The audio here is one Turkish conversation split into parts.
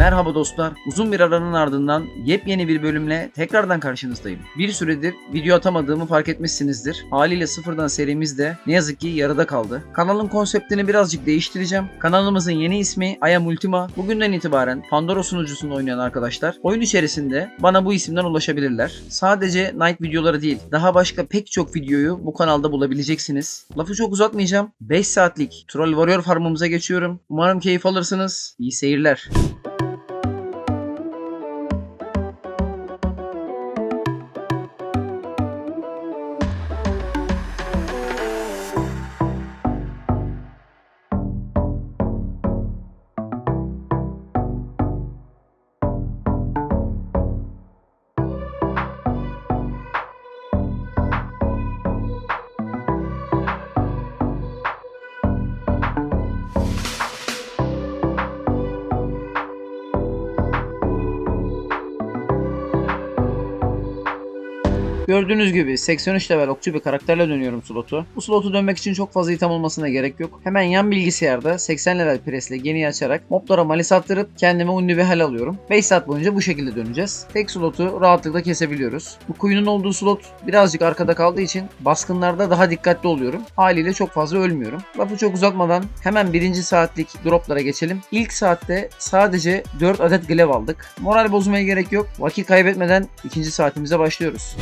Merhaba dostlar. Uzun bir aranın ardından yepyeni bir bölümle tekrardan karşınızdayım. Bir süredir video atamadığımı fark etmişsinizdir. Haliyle sıfırdan serimiz de ne yazık ki yarıda kaldı. Kanalın konseptini birazcık değiştireceğim. Kanalımızın yeni ismi Aya Ultima. Bugünden itibaren Pandora sunucusunda oynayan arkadaşlar oyun içerisinde bana bu isimden ulaşabilirler. Sadece Night videoları değil, daha başka pek çok videoyu bu kanalda bulabileceksiniz. Lafı çok uzatmayacağım. 5 saatlik Troll Warrior farmımıza geçiyorum. Umarım keyif alırsınız. İyi seyirler. Gördüğünüz gibi 83 level okçu bir karakterle dönüyorum slotu. Bu slotu dönmek için çok fazla item olmasına gerek yok. Hemen yan bilgisayarda 80 level presle geniyi açarak moblara malis attırıp kendime ünlü bir hal alıyorum. 5 saat boyunca bu şekilde döneceğiz. Tek slotu rahatlıkla kesebiliyoruz. Bu kuyunun olduğu slot birazcık arkada kaldığı için baskınlarda daha dikkatli oluyorum. Haliyle çok fazla ölmüyorum. Lafı çok uzatmadan hemen birinci saatlik droplara geçelim. İlk saatte sadece 4 adet glev aldık. Moral bozmaya gerek yok. Vakit kaybetmeden ikinci saatimize başlıyoruz.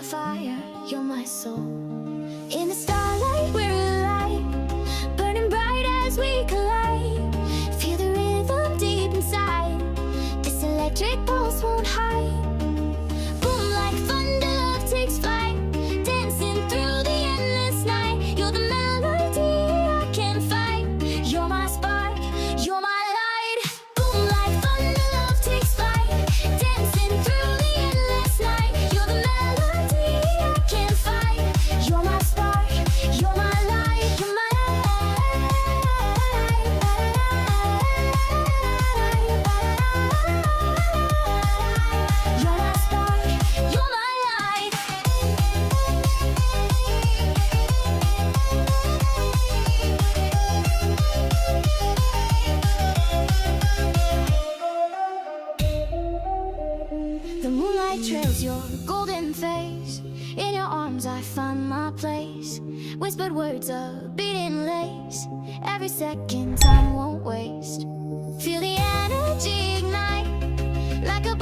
My fire, you're my soul. In the starlight, we're alive, burning bright as we collide. Feel the rhythm deep inside. This electric pulse won't hide. I find my place. Whispered words of beating lace. Every second, time won't waste. Feel the energy ignite like a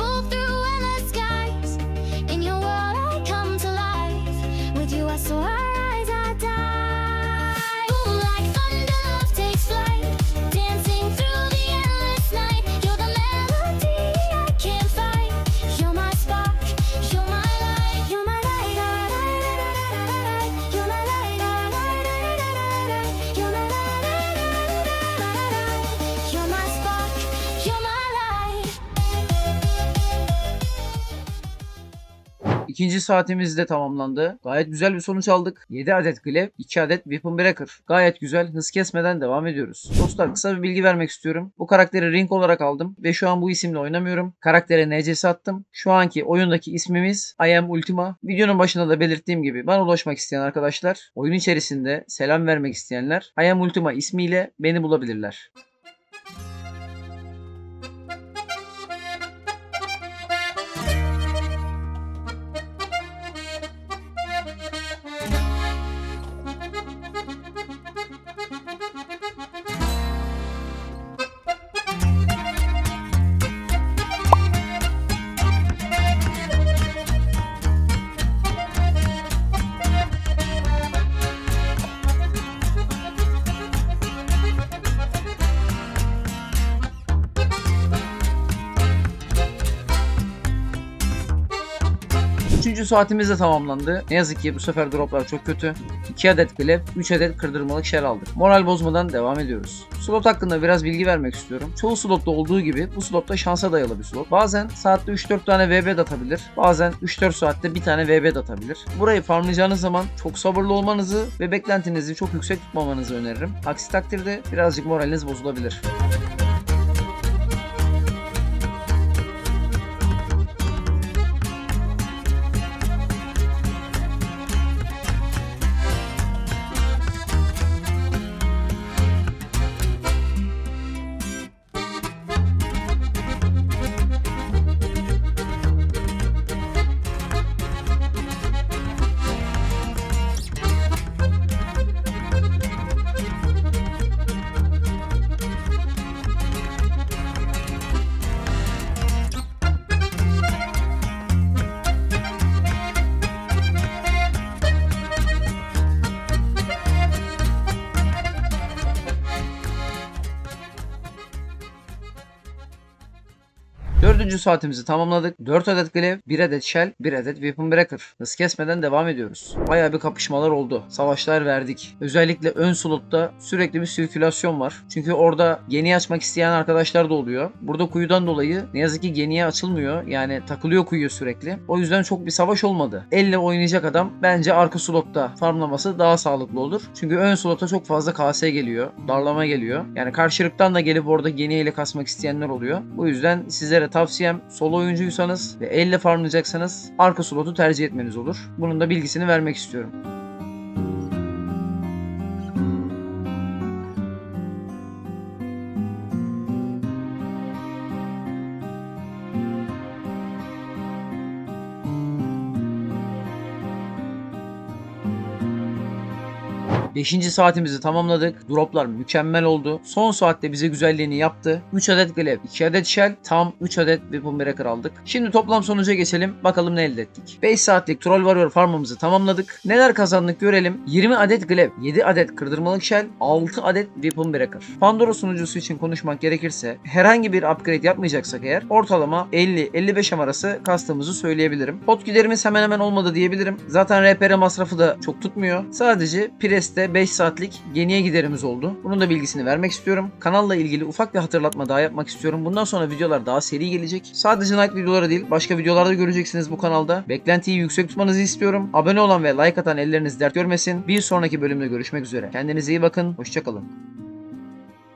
İkinci saatimiz de tamamlandı. Gayet güzel bir sonuç aldık. 7 adet Glaive, 2 adet Weapon Breaker. Gayet güzel. Hız kesmeden devam ediyoruz. Dostlar kısa bir bilgi vermek istiyorum. Bu karakteri Ring olarak aldım ve şu an bu isimle oynamıyorum. Karaktere NCS attım. Şu anki oyundaki ismimiz I am Ultima. Videonun başında da belirttiğim gibi bana ulaşmak isteyen arkadaşlar, oyun içerisinde selam vermek isteyenler I am Ultima ismiyle beni bulabilirler. Üçüncü saatimiz de tamamlandı. Ne yazık ki bu sefer droplar çok kötü. 2 adet glaive, 3 adet kırdırmalık shell aldık. Moral bozmadan devam ediyoruz. Slot hakkında biraz bilgi vermek istiyorum. Çoğu slotta olduğu gibi bu slotta şansa dayalı bir slot. Bazen saatte 3-4 tane VB atabilir. Bazen 3-4 saatte bir tane VB atabilir. Burayı farmlayacağınız zaman çok sabırlı olmanızı ve beklentinizi çok yüksek tutmamanızı öneririm. Aksi takdirde birazcık moraliniz bozulabilir. Dördüncü saatimizi tamamladık. 4 adet glaive, 1 adet shell, 1 adet weapon breaker. Hız kesmeden devam ediyoruz. Bayağı bir kapışmalar oldu. Savaşlar verdik. Özellikle ön slotta sürekli bir sirkülasyon var. Çünkü orada geniye açmak isteyen arkadaşlar da oluyor. Burada kuyudan dolayı ne yazık ki geniye açılmıyor. Yani takılıyor kuyuya sürekli. O yüzden çok bir savaş olmadı. Elle oynayacak adam bence arka slotta farmlaması daha sağlıklı olur. Çünkü ön slota çok fazla KS geliyor. Darlama geliyor. Yani karşılıktan da gelip orada geniye ile kasmak isteyenler oluyor. Bu yüzden sizlere tavsiyem solo oyuncuysanız ve elle farmlayacaksanız arka slotu tercih etmeniz olur. Bunun da bilgisini vermek istiyorum. Beşinci saatimizi tamamladık. Droplar mükemmel oldu. Son saatte bize güzelliğini yaptı. 3 adet glaive, 2 adet shell, tam 3 adet weapon breaker aldık. Şimdi toplam sonuca geçelim. Bakalım ne elde ettik. 5 saatlik troll warrior farmımızı tamamladık. Neler kazandık görelim. 20 adet glaive, 7 adet kırdırmalık shell, 6 adet weapon breaker. Pandora sunucusu için konuşmak gerekirse herhangi bir upgrade yapmayacaksak eğer ortalama 50-55 arası kastığımızı söyleyebilirim. Pot giderimiz hemen hemen olmadı diyebilirim. Zaten RPR masrafı da çok tutmuyor. Sadece Preste 5 saatlik geniye giderimiz oldu. Bunun da bilgisini vermek istiyorum. Kanalla ilgili ufak bir hatırlatma daha yapmak istiyorum. Bundan sonra videolar daha seri gelecek. Sadece Night videoları değil başka videolarda göreceksiniz bu kanalda. Beklentiyi yüksek tutmanızı istiyorum. Abone olan ve like atan elleriniz dert görmesin. Bir sonraki bölümde görüşmek üzere. Kendinize iyi bakın. Hoşçakalın.